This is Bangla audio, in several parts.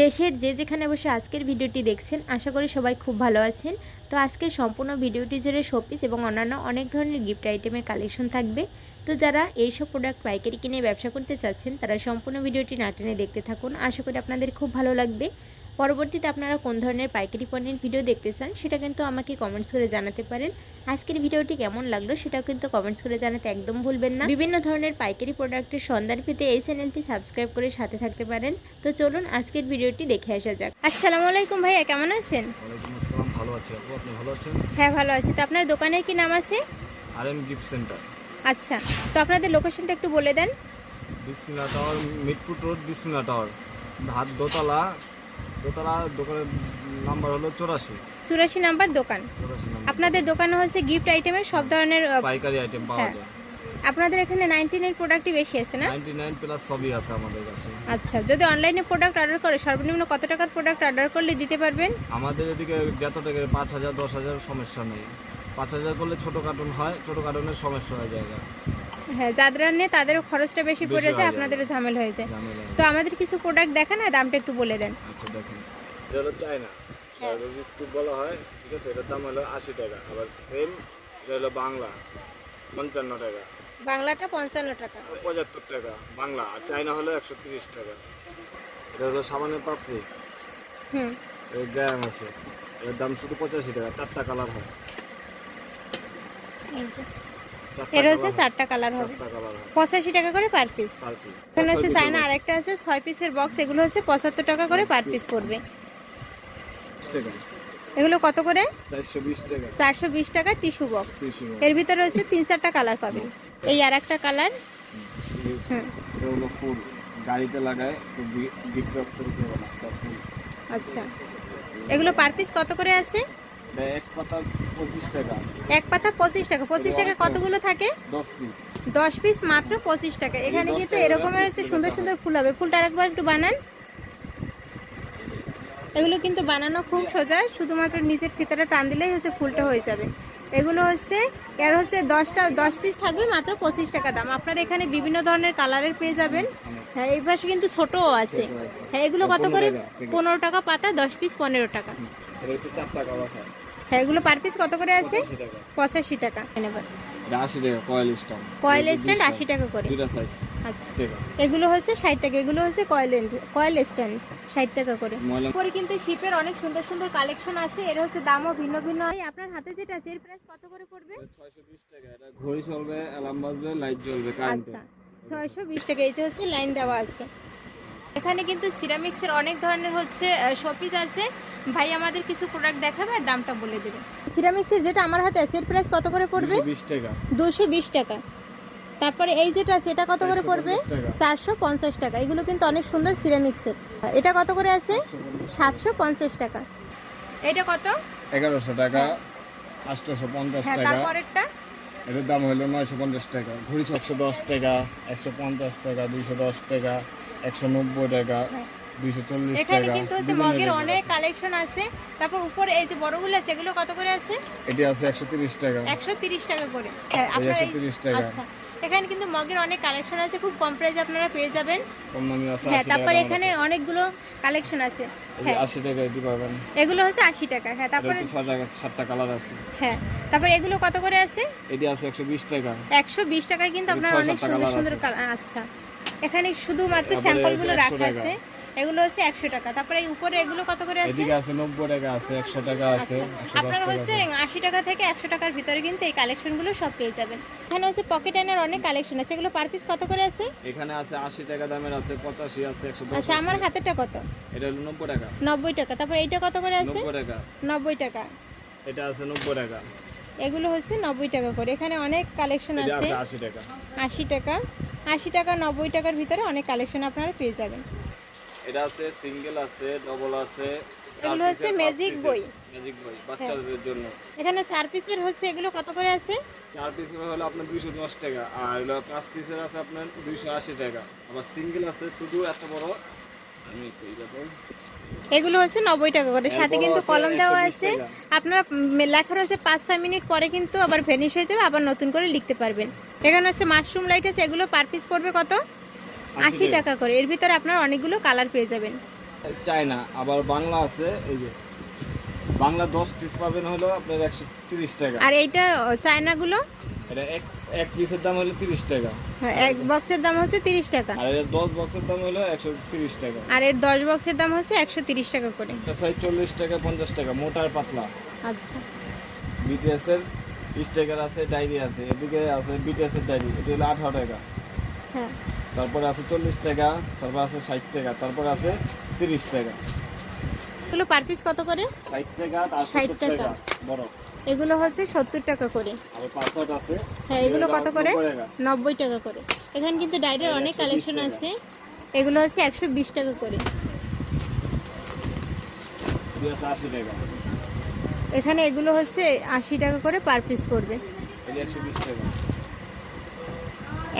দেশের যে যেখানে বসে আজকের ভিডিওটি দেখছেন, আশা করি সবাই খুব ভালো আছেন। তো আজকের সম্পূর্ণ ভিডিওটি জুড়ে শোপিস এবং অন্যান্য অনেক ধরনের গিফট আইটেমের কালেকশন থাকবে। তো যারা এইসব প্রোডাক্ট পাইকারি কিনে ব্যবসা করতে চাচ্ছেন, তারা সম্পূর্ণ ভিডিওটি না টেনে দেখতে থাকুন। আশা করি আপনাদের খুব ভালো লাগবে। পরবর্তীতে আপনারা কোন ধরনের পাইকারি পণ্যের ভিডিও দেখতে চান সেটা কিন্তু আমাকে কমেন্টস করে জানাতে পারেন। আজকের ভিডিওটি কেমন লাগল সেটাও কিন্তু কমেন্টস করে জানাতে একদম ভুলবেন না। বিভিন্ন ধরনের পাইকারি প্রোডাক্টের সন্ধান পেতে এই চ্যানেলটি সাবস্ক্রাইব করে সাথে থাকতে পারেন। তো চলুন আজকের ভিডিওটি দেখে আসা যাক। আসসালামু আলাইকুম ভাইয়া কেমন আছেন? ভালো আছি। আপু আপনি ভালো আছেন? হ্যাঁ ভালো আছি। তো আপনার দোকানের কি নাম আছে? আর এম গিফট সেন্টার আচ্ছা তো আপনাদের লোকেশনটা একটু বলে দেন। Bismillah tower Mirpur road Bismillah tower হাত দোতলা দোতলা দোকানের নাম্বার হলো চৌরাশি। চুরাশি নাম্বার দোকান। চৌরাশি নাম্বার আপনাদের দোকানে হচ্ছে গিফট আইটেমের সব ধরনের আহ, পাইকারি আইটেম পাওয়া হ্যাঁ। যায়। আপনাদের এখানে নাইনটিনের প্রোডাক্টই বেশি আছে না? নাইনটি নাইন প্লাস সবই আছে আমাদের কাছে। আচ্ছা যদি অনলাইনে প্রোডাক্ট অর্ডার করে সর্বনিম্ন কত টাকার প্রোডাক্ট অর্ডার করলে দিতে পারবেন? আমাদের এদিকে যত টাকা পাঁচ হাজার দশ হাজার সমস্যা নেই। পাঁচ হাজার করলে ছোটো কার্টুন হয় ছোটো কার্টুনের সমস্যা হয়ে যায়। হ্যাঁ যাদের নিয়ে তাদেরও খরচটা বেশি পড়ে যায়। আপনাদেরও ঝামেলা হয়ে যায়। তো আমাদের কিছু প্রোডাক্ট দেখান আর দামটা একটু বলে দেন। আচ্ছা দেখেন। এটা হলো চায়না। হ্যাঁ। বিস্কুট বলা হয় ঠিক আছে? এটার দাম হলো আশি টাকা। আবার সেম এটা হলো বাংলা পঞ্চান্ন টাকা। বাংলাটা পঞ্চান্ন টাকা। পঁচাত্তর টাকা বাংলা। আর চায়না হলো একশো তিরিশ টাকা। এটা হলো সামানের পাপড়ি। হুম। গ্রাম আছে। এর দাম শুধু পঁচাশি টাকা চারটা কালার হয়। এর হচ্ছে চারটা কালার হবে। পঁচাশি টাকা করে পার পিস এখানে হচ্ছে চায়না আরেকটা আছে ছয় পিসের বক্স এগুলো হচ্ছে পঁচাত্তর টাকা করে পার পিস পড়বে। এগুলো কত করে? চারশো বিশ টাকা। টিস্যু বক্স এর ভিতরে হচ্ছে তিন চারটা কালার পাবেন। এই আর একটা কালার ফুল। গাড়িতে লাগায় আচ্ছা। এগুলো পার পিস কত করে আছে? এক পাতা পঁচিশ টাকা। পঁচিশ টাকা। কতগুলো থাকে? দশ পিস মাত্র পঁচিশ টাকা। এখানে কিন্তু এরকমের হচ্ছে সুন্দর সুন্দর ফুল হবে। ফুলটা আরেকবার একটু বানান। এগুলো কিন্তু বানানো খুব সোজা। শুধুমাত্র নিচের ফিতাটা টান দিলেই হচ্ছে ফুলটা হয়ে যাবে। এগুলো হচ্ছে এর হচ্ছে দশটা দশ পিস থাকবে মাত্র পঁচিশ টাকা দাম। আপনারা এখানে বিভিন্ন ধরনের কালারের পেয়ে যাবেন। হ্যাঁ এই পাশে কিন্তু ছোটও আছে। হ্যাঁ এগুলো কত করে? পনেরো টাকা পাতা দশ পিস পনেরো টাকা। হয় এগুলো পার পিস কত করে আছে? পঁচাশি টাকা। টাকা। কয়েল স্ট্যান্ড আশি টাকা করে। আচ্ছা। এগুলো হচ্ছে ষাট টাকা এগুলো হচ্ছে কয়েল কয়েল স্ট্যান্ড ষাট টাকা করে। পরে কিন্তু শিপের অনেক সুন্দর সুন্দর কালেকশন আছে এর হচ্ছে দামও ভিন্ন ভিন্ন। হয় আপনার হাতে যেটা আছে এর প্রাইস কত করে পড়বে? ছয়শো বিশ টাকা এটা ঘড়ি চলবে অ্যালার্ম বাজবে লাইট জ্বলবে কারেন্টে আচ্ছা ছয়শো বিশ টাকা এই যে হচ্ছে লাইন দেওয়া আছে। এখানে কিন্তু সিরামিক্সের অনেক ধরনের হচ্ছে শপিস আছে। ভাই আমাদের কিছু প্রোডাক্ট দেখাবে আর দামটা বলে দেবে। সিরামিক্সের যেটা আমার হাতে আছে এর প্রাইস কত করে পড়বে? দুশো বিশ টাকা। তারপরে এই যেটা আছে এটা কত করে পড়বে? 450 টাকা। চারশো পঞ্চাশ টাকা। এগুলো কিন্তু অনেক সুন্দর সিরামিক্সের। এটা কত করে আছে? সাতশো পঞ্চাশ টাকা। এটা কত? এগারোশো টাকা। আটশোশো পঞ্চাশ হ্যাঁ টাকা। তারপরেরটা? এটার দাম হলো নয়শো পঞ্চাশ টাকা। ঘড়ি একশো দশ টাকা একশো পঞ্চাশ টাকা দুইশো দশ টাকা। একশো নব্বই টাকা দুইশো চল্লিশ এখানে টাকা কিন্তু হচ্ছে বিভিন্ন মগের অনেক কালেকশন আছে। তারপর উপরে এই যে বড়গুলো আছে এগুলো কত করে আছে? এটি আছে একশো তিরিশ টাকা। একশো তিরিশ টাকা করে। হ্যাঁ আপনারা এই- 130 টাকা। আচ্ছা। এখানে কিন্তু মগের অনেক কালেকশন আছে খুব কম প্রাইসে আপনারা পেয়ে যাবেন। কম দামি আছে হ্যাঁ আশি তারপর টাকা এখানে অনেকগুলো কালেকশন আছে। হ্যাঁ। আশি টাকা এটি পাবেন। এগুলো হচ্ছে আশি টাকা। হ্যাঁ তারপরে সাতটা সাতটা কালার আছে। হ্যাঁ তারপর এগুলো কত করে আছে? এটি আছে একশো বিশ টাকা। একশো বিশ টাকায় কিন্তু আপনার ছয় অনেক সুন্দর সুন্দর কালার আচ্ছা। এখানে শুধুমাত্র স্যাম্পলগুলো রাখা আছে। এগুলো হচ্ছে একশো টাকা। তারপরে এই উপরে এগুলো কত করে আছে? এদিকে আছে নব্বই টাকা আছে একশো টাকা আছে দশ আপনারা হচ্ছে আশি টাকা থেকে একশো টাকার ভিতরে কিন্তু এই কালেকশনগুলো সব পেয়ে যাবেন। এখানে হচ্ছে পকেট আইনার অনেক কালেকশন আছে। এগুলো পার পিস কত করে আছে? এখানে আছে আশি টাকা দামের আছে পঁচাশি আছে একশো দশ আচ্ছা আমার হাতেরটা কত? এটা হলো নব্বই টাকা। নব্বই টাকা। তারপরে এইটা কত করে আছে? নব্বই টাকা। নব্বই টাকা। এটা আছে নব্বই টাকা। এগুলো হচ্ছে নব্বই টাকা করে। এখানে অনেক কালেকশন আছে। আছে আশি টাকা। আশি টাকা। আশি টাকা নব্বই টাকার ভিতরে অনেক কালেকশন আপনারা পেয়ে যাবেন। এটা আছে সিঙ্গেল আছে ডবল আছে এগুলো হচ্ছে ম্যাজিক বই। ম্যাজিক বই বাচ্চাদের জন্য। এখানে চার পিসের হচ্ছে এগুলো কত করে আছে? চার পিস হলো আপনার দুইশো দশ টাকা আর হলো পাঁচ পিসের আছে আপনার দুইশো আশি টাকা। আবার সিঙ্গেল আছে শুধু এত বড়। আমি এটা। এগুলো হচ্ছে নব্বই টাকা করে। সাথে কিন্তু কলম দেওয়া আছে। আপনার লেখা রয়েছে পাঁচ ছয় মিনিট পরে কিন্তু আবার ভ্যানিশ হয়ে যাবে আবার নতুন করে লিখতে পারবেন। এখানে হচ্ছে মাশরুম লাইট আছে এগুলো পার পিস পড়বে কত? আশি টাকা। করে। এর ভিতরে আপনার অনেকগুলো কালার পেয়ে যাবেন। চায়না আবার বাংলা আছে এই যে। বাংলা দশ পিস পাবেন হলো আপনার একশো টাকা। আর এইটা চায়নাগুলো? এটা এক এক পিসের দাম হলো তিরিশ টাকা। হ্যাঁ, এক বক্সের দাম হচ্ছে তিরিশ টাকা। আর এটা দশ বক্সের দাম হলো একশো তিরিশ টাকা। আর এর দশ বক্সের দাম হচ্ছে একশো তিরিশ টাকা করে। এটা সাইজ চল্লিশ টাকা পঞ্চাশ টাকা মোটা আর পাতলা। আচ্ছা। বিটিএস এর স্টেকার আছে ডায়েরি আছে এদিকে আছে বিটিএস এর ডায়েরি এটা হলো আঠারো টাকা। হ্যাঁ। তারপরে আছে চল্লিশ টাকা তারপর আছে ষাট টাকা তারপর আছে তিরিশ টাকা। এগুলো পার পিস কত করে? ষাট টাকা আর 60 টাকা। টাকা বড়। এগুলো হচ্ছে সত্তর টাকা করে। হ্যাঁ এগুলো কত করে? নব্বই টাকা। করে। এখানে কিন্তু ডাইরের অনেক কালেকশন আছে। এগুলো হচ্ছে একশো বিশ টাকা করে। এখানে এগুলো হচ্ছে আশি টাকা করে পার পিস পড়বে।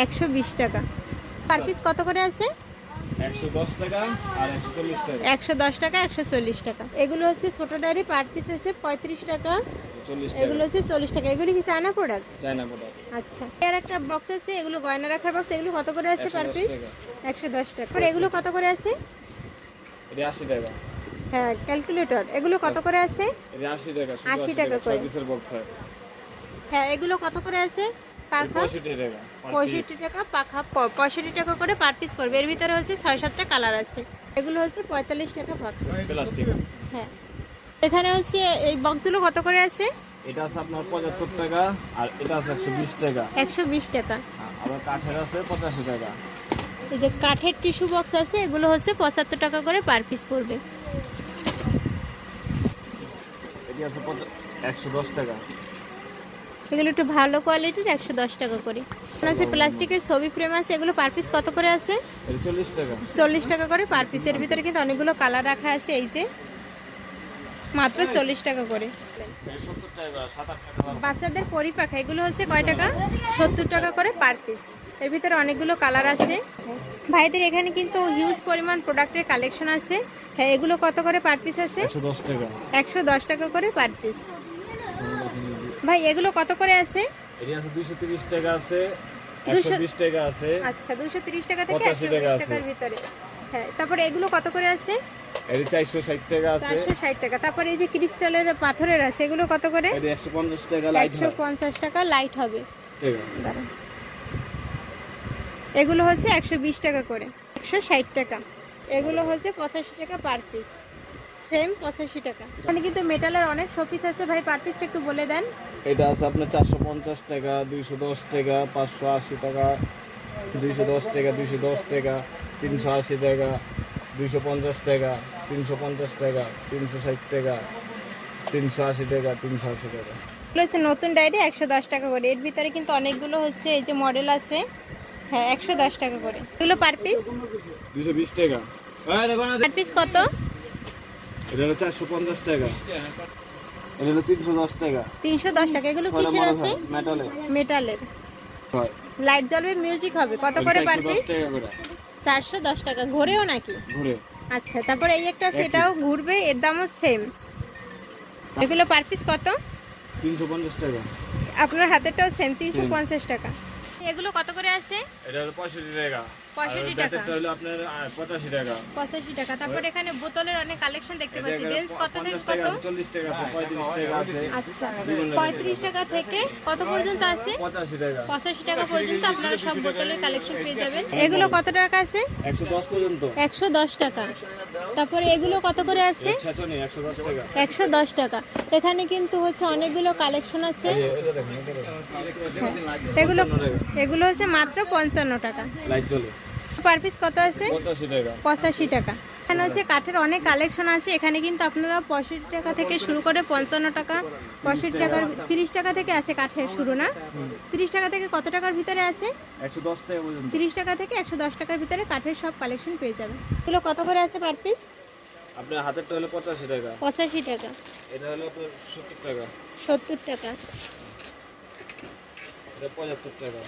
একশো বিশ টাকা। পার পিস কত করে আছে? একশো দশ টাকা একশো চল্লিশ টাকা। এগুলো হচ্ছে ছোটো ডায়েরি পার পিস হচ্ছে পঁয়ত্রিশ টাকা। এগুলো হচ্ছে চল্লিশ টাকা। এগুলো কি চায়না প্রোডাক্ট চায়না প্রোডাক্ট আচ্ছা। একটা বক্স আছে এগুলো গয়না রাখার বক্স এগুলো কত করে আছে পার পিস একশো দশ টাকা। এগুলো কত করে আছে আশি টাকা। হ্যাঁ ক্যালকুলেটর এগুলো কত করে আছে আশি টাকা শুধু 80 আশি টাকা টাকা ছয় করে। হ্যাঁ। এগুলো কত করে আছে পাখা? পঁয়ষট্টি টাকা পাখা পঁয়ষট্টি টাকা করে পার পিস পড়বে। এর ভিতরে হচ্ছে ছয় সাতটা কালার আছে। এগুলো হচ্ছে পঁয়তাল্লিশ টাকা পাখা। হ্যাঁ। এখানে হচ্ছে এই বক্সগুলো কত করে আছে? এটা আছে আপনার পঁচাত্তর টাকা আর এটা আছে একশো বিশ টাকা। একশো বিশ টাকা। আর আবার কাঠের আছে পঁচাশি টাকা। এই যে কাঠের টিস্যু বক্স আছে এগুলো হচ্ছে পঁচাত্তর টাকা করে পার পিস পড়বে। এটি আছে একশো দশ টাকা। এগুলো একটু ভালো কোয়ালিটির একশো দশ টাকা করে। আছে প্লাস্টিকের ছবি ফ্রেম আছে এগুলো পার পিস কত করে আছে? চল্লিশ টাকা। চল্লিশ টাকা করে পার পিসের ভিতরে কিন্তু অনেকগুলো কালার রাখা আছে এই যে। মাত্র চল্লিশ টাকা করে। বাচ্চাদের পরিপাখা এগুলো হচ্ছে কয় টাকা? সত্তর টাকা করে পার পিস এর ভিতরে অনেকগুলো কালার আছে। ভাইদের এখানে কিন্তু হিউজ পরিমাণ প্রোডাক্টের কালেকশন আছে। হ্যাঁ এগুলো কত করে পার পিস আছে? একশো দশ টাকা। দশ করে পার পিস ভাই এগুলো কত করে আছে? দুইশো তিরিশ টাকা আছে আচ্ছা দুশো তিরিশ টাকা থেকে একশো টাকা টাকার ভিতরে। হ্যাঁ তারপরে এগুলো কত করে আছে? চারশো ষাট টাকা আছে। চারশো ষাট টাকা। তারপরে এই যে ক্রিস্টালের পাথরের আছে এগুলো কত করে? একশো পঞ্চাশ টাকা লাইট একশো পঞ্চাশ টাকা লাইট হবে। দাঁড়ান। এগুলো হচ্ছে একশো বিশ টাকা করে। একশো ষাট টাকা। এগুলো হচ্ছে পঁচাশি টাকা পার পিস সেম পঁচাশি টাকা। এখানে কিন্তু মেটালের অনেক শোপিস আছে। ভাই পার পিসটা একটু বলে দেন। এটা আছে আপনার চারশো পঞ্চাশ টাকা দুইশো দশ টাকা পাঁচশো আশি টাকা দুইশো দশ টাকা দুইশো দশ টাকা তিনশো আশি টাকা দুইশো পঞ্চাশ টাকা তিনশো পঞ্চাশ টাকা তিনশো ষাট টাকা তিনশো আশি টাকা তিনশো আশি টাকা। এগুলো হচ্ছে নতুন ডায়েরি একশো দশ টাকা করে। এর ভিতরে কিন্তু অনেকগুলো হচ্ছে এই যে মডেল আছে। হ্যাঁ একশো দশ টাকা করে। এগুলো পার পিস? দুশো বিশ টাকা। পার পিস কত? এটা হলো চারশো পঞ্চাশ টাকা। এটা হলো তিনশো দশ টাকা। তিনশো দশ টাকা। এগুলো কিসের আছে? মেটালে মেটালের লাইট জ্বলবে মিউজিক হবে। কত করে পার পিস? চারশো দশ টাকা। ঘোরেও নাকি? ঘুরে। আচ্ছা তারপরে এই একটা সেটাও ঘুরবে এর দামও সেম এগুলো পার পিস কত? তিনশো পঞ্চাশ টাকা। আপনার হাতেরটাও সেম তিনশো পঞ্চাশ টাকা। এগুলো কত করে আসছে? এটা হলো পঁয়ষট্টি টাকা। 65 টাকা। হলো আপনার পঁচাশি টাকা। পঁচাশি টাকা। তারপরে এখানে বোতলের অনেক কালেকশন দেখতে পাচ্ছি। এটা রেঞ্জ কত থেকে কত? আছে চল্লিশ টাকা আছে পঁয়ত্রিশ টাকা আছে। আচ্ছা। পঁয়ত্রিশ টাকা থেকে কত পর্যন্ত আছে? পঁচাশি টাকা। পঁচাশি টাকা পর্যন্ত আপনারা সব বোতলের কালেকশন পেয়ে যাবেন। এগুলো কত টাকা আছে? একশো দশ পর্যন্ত। টাকা। তারপরে এগুলো কত করে আছে? ছেচনি একশো দশ টাকা। এখানে কিন্তু হচ্ছে অনেকগুলো কালেকশন আছে। এটা এটা। এগুলো এগুলো হচ্ছে মাত্র পঞ্চান্ন টাকা। লাইট জ্বলে। পার পিস কত আছে? পঁচাশি টাকা। এখানে হচ্ছে কাঠের অনেক কালেকশন আছে। এখানে কিন্তু আপনারা পঁয়ষট্টি টাকা থেকে শুরু করে পঞ্চান্ন টাকা পঁয়ষট্টি টাকার তিরিশ টাকা থেকে আছে কাঠের শুরু না? তিরিশ টাকা থেকে কত টাকার ভিতরে আছে? তিরিশ টাকা থেকে একশো দশ টাকার ভিতরে কাঠের সব কালেকশন পেয়ে যাবেন এগুলো কত করে আছে পার পিস আপনার হাতেরটা হলো পঁচাশি টাকা। পঁচাশি টাকা। এটা হলো সত্তর টাকা। সত্তর টাকা। এটা পঁচাত্তর টাকা।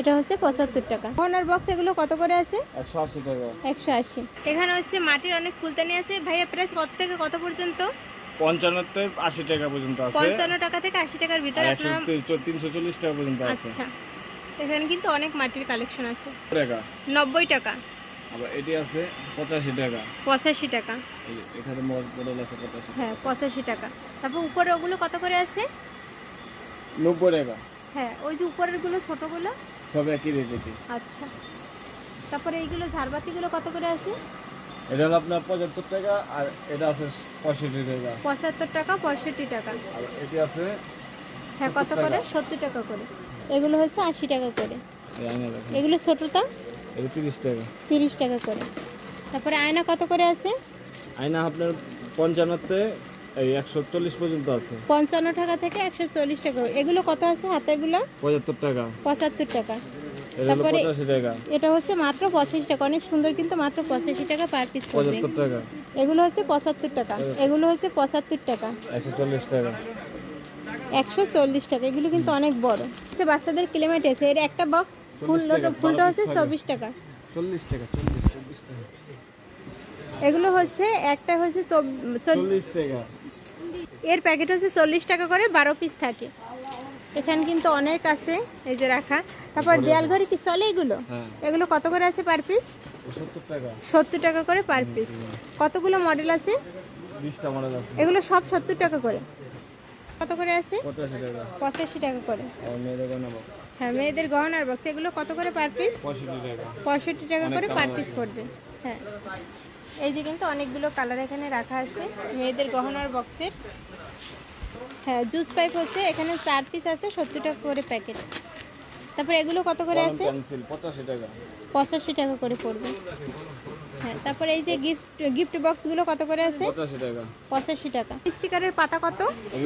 এটা হচ্ছে পঁচাত্তর টাকা। কর্নার বক্স এগুলো কত করে আছে? একশো আশি টাকা। একশো আশি। এখানে হচ্ছে মাটির অনেক ফুলদানি আছে। ভাইয়া প্রাইস কত থেকে কত পর্যন্ত? পঞ্চান্নতে আশি টাকা পর্যন্ত আছে। পঞ্চান্ন টাকা থেকে আশি টাকার ভিতরে তিনশো চল্লিশ টাকা পর্যন্ত আছে। আচ্ছা। এখানে কিন্তু অনেক মাটির কালেকশন আছে। টাকা। নব্বই টাকা। আবার এটি আছে পঁচাশি টাকা। পঁচাশি টাকা। এখানে মডেল আছে পঁচাশি হ্যাঁ পঁচাশি টাকা। তারপর উপরে ওগুলো কত করে আছে? নব্বই টাকা। হ্যাঁ ওই যে উপরেরগুলো ছোটোগুলো? সব একই রেট আচ্ছা। তারপরে এইগুলো ঝাড়বাতিগুলো কত করে আছে? এটা হলো আপনার পঁচাত্তর টাকা আর এটা আছে পঁয়ষট্টি টাকা। পঁচাত্তর টাকা পঁয়ষট্টি টাকা। আর এটি আছে হ্যাঁ কত করে? সত্তর টাকা করে। এগুলো হচ্ছে আশি টাকা করে। এগুলো ছোটোটা? এটা তিরিশ টাকা। তিরিশ টাকা করে। তারপরে আয়না কত করে আছে? আয়না আপনার পঞ্চান্নতে এই একশো চল্লিশ পর্যন্ত আছে। পঞ্চান্ন টাকা থেকে একশো চল্লিশ টাকা। এগুলো কত আছে হাতেরগুলো টাকা। পঁচাত্তর টাকা। তারপরে- এটা হচ্ছে মাত্র পঁচাশি টাকা। অনেক সুন্দর কিন্তু মাত্র পঁচাশি টাকা পার পিস পঁচাত্তর টাকা। এগুলো হচ্ছে পঁচাত্তর টাকা। এগুলো হচ্ছে পঁচাত্তর টাকা। একশো চল্লিশ টাকা। একশো চল্লিশ টাকা। এগুলো কিন্তু অনেক বড়। হচ্ছে বাচ্চাদের ক্লিমেট এসে এর একটা বক্স ফুল ফুলটা হচ্ছে চব্বিশ টাকা। চল্লিশ টাকা চল্লিশ চল্লিশ টাকা। এগুলো হচ্ছে একটা হচ্ছে চল্লিশ টাকা। এর প্যাকেট হচ্ছে চল্লিশ টাকা করে বারো পিস থাকে। এখানে কিন্তু অনেক আছে এই যে রাখা। তারপর দেয়াল ঘড়ি কি চলে এগুলো? হ্যাঁ। এগুলো কত করে আছে পার পিস সত্তর টাকা করে পার পিস কতগুলো মডেল আছে? এগুলো সব সত্তর টাকা করে। কত করে আছে? পঁচাশি টাকা। করে। হ্যাঁ মেয়েদের গহনার বক্স এগুলো কত করে পার পিস পঁয়ষট্টি টাকা। করে পার পিস পড়বে। হ্যাঁ। এই যে কিন্তু অনেকগুলো কালার এখানে রাখা আছে। মেয়েদের গহনার বক্সের হ্যাঁ জুস পাইপ হচ্ছে এখানে চার পিস আছে সত্তর টাকা করে প্যাকেট তারপর এগুলো কত করে আছে? পঁচাশি টাকা। পঁচাশি টাকা করে পড়বে। হ্যাঁ তারপরে এই যে গিফট গিফট বক্সগুলো কত করে আছে? পঁচাশি টাকা। পঁচাশি টাকা। স্টিকারের পাতা কত?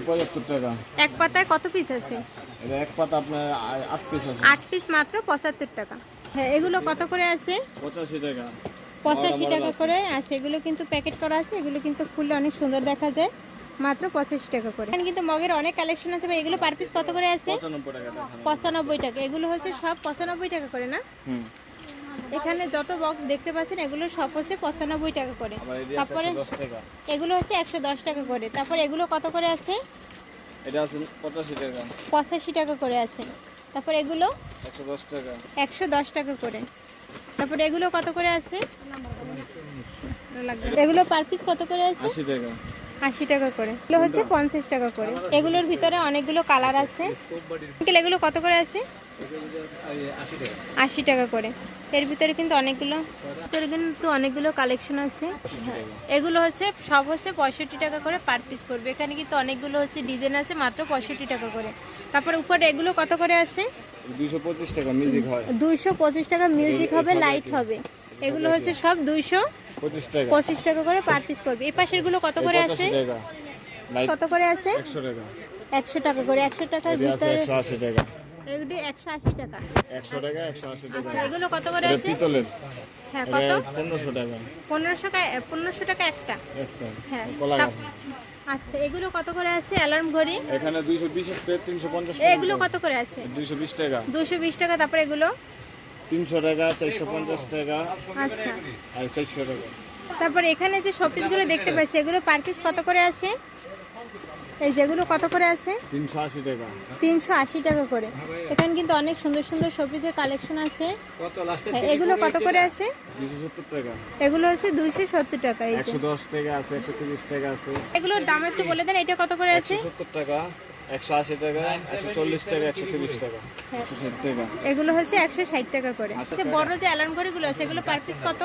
পঁচাত্তর টাকা। এক পাতায় কত পিস আছে? এক পাতা আপনার আট পিস আছে। আট পিস মাত্র পঁচাত্তর টাকা। হ্যাঁ এগুলো কত করে আছে? পঁচাশি টাকা। পঁচাশি টাকা করে। আছে এগুলো কিন্তু প্যাকেট করা আছে এগুলো কিন্তু খুললে অনেক সুন্দর দেখা যায়। মাত্র পঁচাশি টাকা করে। এখানে কিন্তু মগের অনেক কালেকশন আছে বা এগুলো পার পিস কত করে আছে? পঁচানব্বই টাকা এগুলো হচ্ছে সব পঁচানব্বই টাকা করে না? এখানে যত বক্স দেখতে পাচ্ছেন এগুলো সব হচ্ছে পঁচানব্বই টাকা করে। তারপরে এগুলো হচ্ছে একশো দশ টাকা করে। তারপর এগুলো কত করে আছে? এটা আছে পঁচাশি টাকা। পঁচাশি টাকা করে আছে। তারপর এগুলো? একশো দশ টাকা। একশো দশ টাকা করে। তারপর এগুলো কত করে আছে? এগুলো পার পিস কত করে আছে? আশি টাকা। আশি টাকা করে। এগুলো হচ্ছে পঞ্চাশ টাকা করে। এগুলোর ভিতরে অনেকগুলো কালার আছে। এগুলো কত করে আছে? আশি টাকা করে। এর ভিতরে কিন্তু অনেকগুলো ভিতরে কিন্তু অনেকগুলো কালেকশন আছে। এগুলো হচ্ছে সব হচ্ছে পঁয়ষট্টি টাকা করে পার পিস পড়বে। এখানে কিন্তু অনেকগুলো হচ্ছে ডিজাইন আছে মাত্র পঁয়ষট্টি টাকা করে। তারপর উপরে এগুলো কত করে আছে? দুইশো পঁচিশ টাকা মিউজিক হয়। দুইশো পঁচিশ টাকা মিউজিক হবে লাইট হবে। এগুলো হচ্ছে সব দুইশো পঁচিশ টাকা। করে পার পিস পড়বে এই পাশেরগুলো কত করে আছে? কত করে আছে? একশো টাকা। করে। একশো টাকার ভিতরে একশো আশি টাকা। একশো আশি টাকা। একশো টাকা একশো আশি টাকা। আচ্ছা এগুলো কত করে আছে? পিতলের। হ্যাঁ কত? পনেরোশো টাকা। পনেরোশো টাকা পনেরোশো টাকা একটা। একটা। হ্যাঁ। আচ্ছা এগুলো কত করে আছে? অ্যালার্ম ঘড়ি? এখানে দুইশো বিশ তিনশো পঞ্চাশ এগুলো কত করে আছে? দুইশো বিশ টাকা। দুশো বিশ টাকা তারপরে এগুলো? তিনশো টাকা চারশো পঞ্চাশ টাকা আচ্ছা। আর চারশো টাকা। তারপর এখানে যে শপিসগুলো দেখতে পাচ্ছি এগুলো পার পিস কত করে আছে এই যেগুলো কত করে আছে তিনশো আশি টাকা। তিনশো আশি টাকা করে। এখানে কিন্তু অনেক সুন্দর সুন্দর শপিসের কালেকশন আছে। এগুলো কত করে আছে দুইশো সত্তর টাকা। এগুলো হচ্ছে দুইশো সত্তর টাকা একশো দশ টাকা আছে একশো তিরিশ টাকা আছে। এগুলোর দাম একটু বলে দেন এটা কত করে আছে সত্তর টাকা। টাকা টাকা টাকা। হ্যাঁ। টাকা। এগুলো হচ্ছে একশো ষাট টাকা করে। আচ্ছা বড় যে অ্যালার্ম ঘড়িগুলো আছে এগুলো পার পিস কত?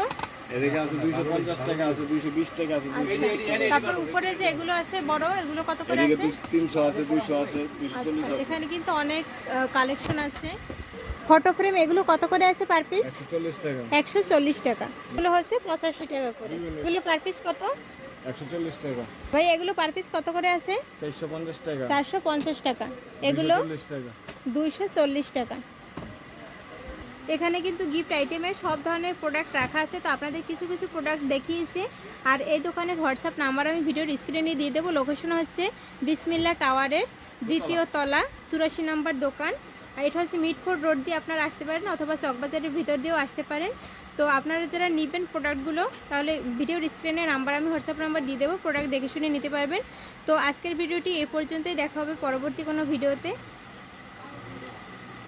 এদিকে আছে দুইশো পঞ্চাশ টাকা আছে দুইশো বিশ টাকা আছে তারপর উপরে যে এগুলো আছে বড় এগুলো কত করে আছে? আচ্ছা এখানে কিন্তু অনেক কালেকশন আছে। ফটো ফ্রেম এগুলো কত করে আছে পার পিস একশো চল্লিশ টাকা। একশো চল্লিশ টাকা। এগুলো হচ্ছে পঁচাশি টাকা করে। এগুলো পার পিস কত? একশো চল্লিশ টাকা। ভাই এগুলো পার পিস কত করে আছে? চারশো পঞ্চাশ টাকা। চারশো পঞ্চাশ টাকা। এগুলো চল্লিশ টাকা। এখানে কিন্তু গিফট আইটেমের সব ধরনের প্রোডাক্ট রাখা আছে। তো আপনাদের কিছু কিছু প্রোডাক্ট দেখিয়েছি। আর এই দোকানের হোয়াটসঅ্যাপ নাম্বার আমি ভিডিওর স্ক্রিনে দিয়ে দেবো। লোকেশন হচ্ছে বিসমিল্লা টাওয়ারের দ্বিতীয় তলা চুরাশি নম্বর দোকান। আর এটা হচ্ছে মিটফোর্ড রোড দিয়ে আপনারা আসতে পারেন অথবা চকবাজারের ভিতর দিয়েও আসতে পারেন। তো আপনারা যারা নেবেন প্রোডাক্টগুলো, তাহলে ভিডিওর স্ক্রিনে নাম্বার, আমি হোয়াটসঅ্যাপ নাম্বার দিয়ে দেবো, প্রোডাক্ট দেখে শুনে নিতে পারবেন। তো আজকের ভিডিওটি এ পর্যন্তই, দেখা হবে পরবর্তী কোনো ভিডিওতে।